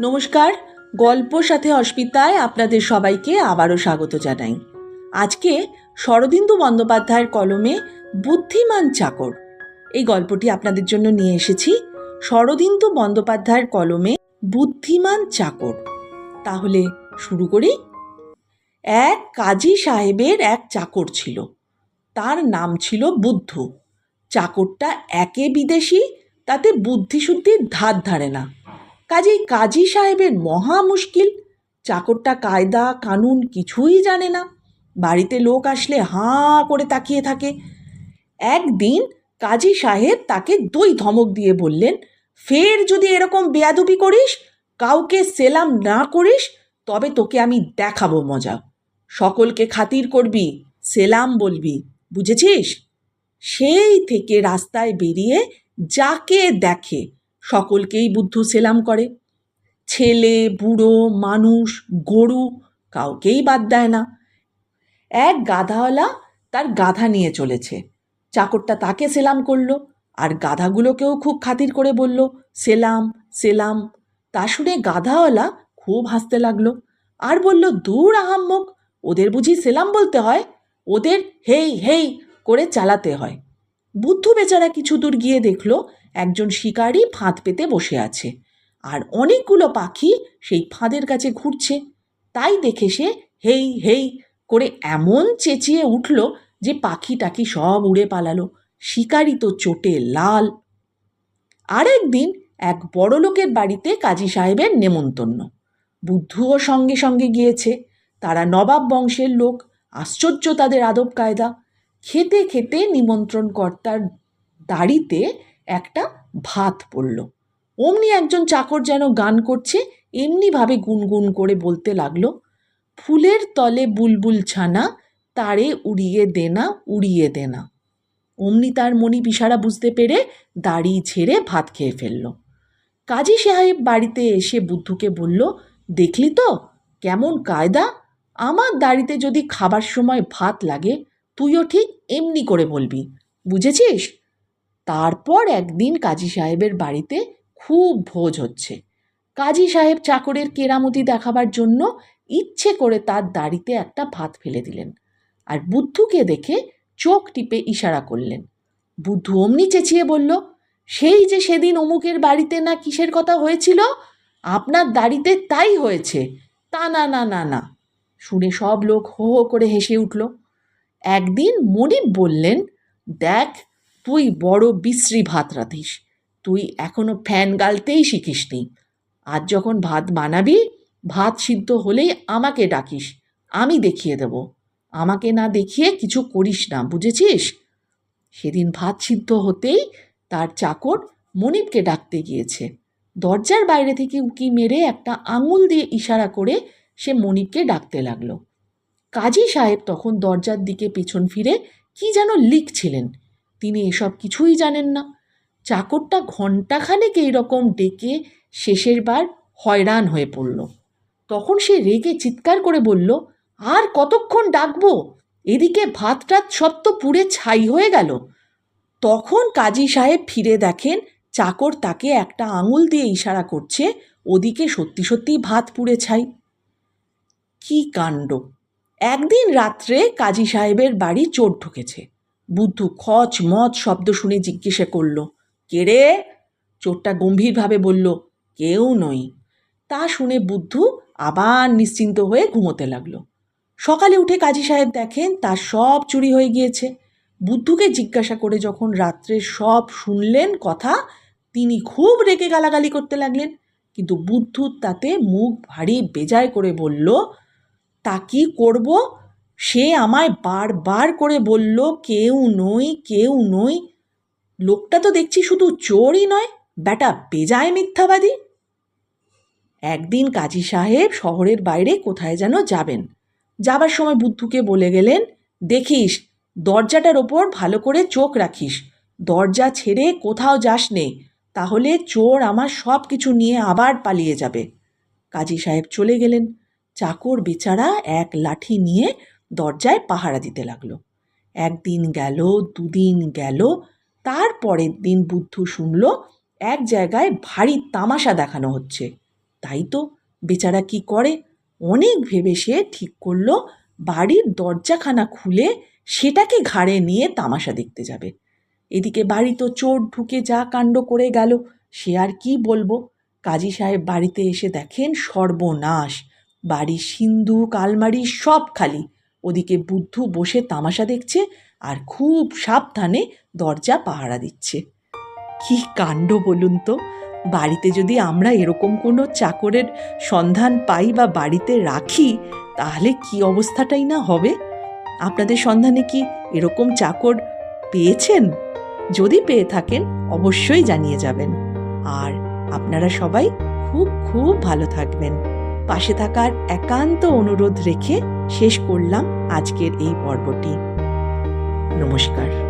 নমস্কার, গল্প সাথে অস্মিতায় আপনাদের সবাইকে আবারও স্বাগত জানাই। আজকে শরদিন্দু বন্দ্যোপাধ্যায়ের কলমে বুদ্ধিমান চাকর। এই গল্পটি আপনাদের জন্য নিয়ে এসেছি শরদিন্দু বন্দ্যোপাধ্যায়ের কলমে বুদ্ধিমান চাকর। তাহলে শুরু করি। এক কাজী সাহেবের এক চাকর ছিল। তার নাম ছিল বুদ্ধ। চাকরটা একে বিদেশি, তাতে বুদ্ধিশুদ্ধির ধার ধারে না। কাজেই কাজী সাহেবের মহা মুশকিল। চাকরটা কায়দা, কানুন কিছুই জানে না। বাড়িতে লোক আসলে হাঁ করে তাকিয়ে থাকে। একদিন কাজী সাহেব তাকে দুই ধমক দিয়ে বললেন, ফের যদি এরকম বেয়াদবি করিস, কাউকে সেলাম না করিস, তবে তোকে আমি দেখাবো মজা। সকলকে খাতির করবি, সেলাম বলবি, বুঝেছিস? সেই থেকে রাস্তায় বেরিয়ে যাকে দেখে সকলকেই বুদ্ধ সেলাম করে। ছেলে, বুড়ো, মানুষ, গরু কাউকেই বাদ দেয় না। এক গাধাওয়ালা তার গাধা নিয়ে চলেছে। চাকরটা তাকে সেলাম করল আর গাধাগুলোকেও খুব খাতির করে বলল, সেলাম সেলাম। তা শুনে গাধাওয়ালা খুব হাসতে লাগল আর বলল, দূর আহাম্মক, ওদের বুঝি সেলাম বলতে হয়? ওদের হেই হেই করে চালাতে হয়। বুদ্ধ বেচারা কিছু দূর গিয়ে দেখল একজন শিকারী ফাঁদ পেতে বসে আছে। আর অনেকগুলো পাখি সেই ফাঁদের কাছে ঘুরছে। তাই দেখে সে হেই হেই করে এমন চেঁচিয়ে উঠল যে পাখি টাকি সব উড়ে পালালো। শিকারি তো চোটে লাল। আরেকদিন এক বড় লোকের বাড়িতে কাজী সাহেবের নেমন্তন্ন। বুদ্ধুও সঙ্গে সঙ্গে গিয়েছে। তারা নবাব বংশের লোক, আশ্চর্য তাদের আদব কায়দা খেতে খেতে নিমন্ত্রণ কর্তার দাড়িতে একটা ভাত পড়ল। অমনি একজন চাকর যেন গান করছে, এমনিভাবে গুনগুন করে বলতে লাগল, ফুলের তলে বুলবুল ছানা, তারে উড়িয়ে দেনা উড়িয়ে দেনা অমনি তার মনি পিসারা বুঝতে পেরে দাড়ি ছেড়ে ভাত খেয়ে ফেলল। কাজী সাহেব বাড়িতে এসে বুদ্ধুকে বলল, দেখলি তো, কেমন কায়দা, আমার দাড়িতে যদি খাবার সময় ভাত লাগে, তুইও ঠিক এমনি করে বলবি, বুঝেছিস? তারপর একদিন কাজী সাহেবের বাড়িতে খুব ভোজ হচ্ছে। কাজী সাহেব চাকরের কেরামতি দেখাবার জন্য ইচ্ছে করে তার দাড়িতে একটা ভাত ফেলে দিলেন আর বুদ্ধুকে দেখে চোখ টিপে ইশারা করলেন। বুদ্ধু অমনি চেঁচিয়ে বলল, সেই যে সেদিন অমুকের বাড়িতে না কিসের কথা হয়েছিল? আপনার দাড়িতে তাই হয়েছে। তা না না না না। শুনে সব লোক হো হো করে হেসে উঠল। একদিন মনিব বললেন, দেখ তুই বড় বিশ্রী ভাত রাঁধিস। তুই এখনও ফ্যান গালতেই শিখিসনি। আজ যখন ভাত বানাবি, ভাত সিদ্ধ হলেই আমাকে ডাকিস। আমি দেখিয়ে দেব। আমাকে না দেখিয়ে কিছু করিস না, বুঝেছিস? সেদিন ভাত সিদ্ধ হতেই তার চাকর মনিবকে ডাকতে গিয়েছে। দরজার বাইরে থেকে উকি মেরে একটা আঙুল দিয়ে ইশারা করে সে মনিবকে ডাকতে লাগল। কাজী সাহেব তখন দরজার দিকে পেছন ফিরে কি যেন লিখছিলেন। তিনি এসব কিছুই জানেন না। চাকরটা ঘণ্টাখানেক এইরকম ডেকে শেষের বার হয়রান হয়ে পড়ল। তখন সে রেগে চিৎকার করে বলল, আর কতক্ষণ ডাকবো? এদিকে ভাত টাত সব তো পুড়ে ছাই হয়ে গেল। তখন কাজী সাহেব ফিরে দেখেন চাকর তাকে একটা আঙুল দিয়ে ইশারা করছে, ওদিকে সত্যি সত্যি ভাত পুড়ে ছাই। কি কাণ্ড! একদিন রাত্রে কাজী সাহেবের বাড়ি চোর ঢুকেছে। বুদ্ধু খচ মচ শব্দ শুনে জিজ্ঞেসে করল, কে রে? চোরটা গম্ভীরভাবে বলল, কেউ নই। তা শুনে বুদ্ধু আবার নিশ্চিন্ত হয়ে ঘুমোতে লাগল। সকালে উঠে কাজী সাহেব দেখেন তার সব চুরি হয়ে গিয়েছে। বুদ্ধুকে জিজ্ঞাসা করে যখন রাত্রে সব শুনলেন কথা, তিনি খুব রেগে গালাগালি করতে লাগলেন। কিন্তু বুদ্ধু তাতে মুখ ভারী বেজায় করে বলল, তা কি করব? সে আমায় বারবার করে বলল, কেউ নই কেউ নই। লোকটা তো দেখছি শুধু চোরই নয়, ব্যাটা বেজায় মিথ্যাবাদী। একদিন কাজী সাহেব শহরের বাইরে কোথায় যেন যাবেন। যাবার সময় বুদ্ধুকে বলে গেলেন, দেখিস, দরজাটার ওপর ভালো করে চোখ রাখিস। দরজা ছেড়ে কোথাও যাস নে তাহলে চোর আমার সব কিছু নিয়ে আবার পালিয়ে যাবে। কাজী সাহেব চলে গেলেন। চাকর বেচারা এক লাঠি নিয়ে দরজায় পাহারা দিতে লাগল। একদিন গেল, দুদিন গেল তার পরের দিন বুদ্ধু শুনল, এক জায়গায় ভারী তামাশা দেখানো হচ্ছে। তাই তো, বেচারা কি করে? অনেক ভেবে সে ঠিক করল, বাড়ির দরজাখানা খুলে সেটাকে ঘাড়ে নিয়ে তামাশা দেখতে যাবে। এদিকে বাড়ি তো চোর ঢুকে যা কাণ্ড করে গেল, সে আর কি বলব? কাজী সাহেব বাড়িতে এসে দেখেন সর্বনাশ, বাড়ির সিন্ধুক আলমারি সব খালি। ওদিকে বুদ্ধু বসে তামাশা দেখছে আর খুব সাবধানে দরজা পাহারা দিচ্ছে। কি কাণ্ড বলুন তো? বাড়িতে যদি আমরা এরকম কোনো চাকরের সন্ধান পাই বা বাড়িতে রাখি, তাহলে কি অবস্থাটাই না হবে? আপনাদের সন্ধানে কি এরকম চাকর পেয়েছেন? যদি পেয়ে থাকেন, অবশ্যই জানিয়ে যাবেন। আর আপনারা সবাই খুব খুব ভালো থাকবেন। পাশে থাকার একান্ত অনুরোধ রেখে শেষ করলাম আজকের এই পর্বটি। নমস্কার।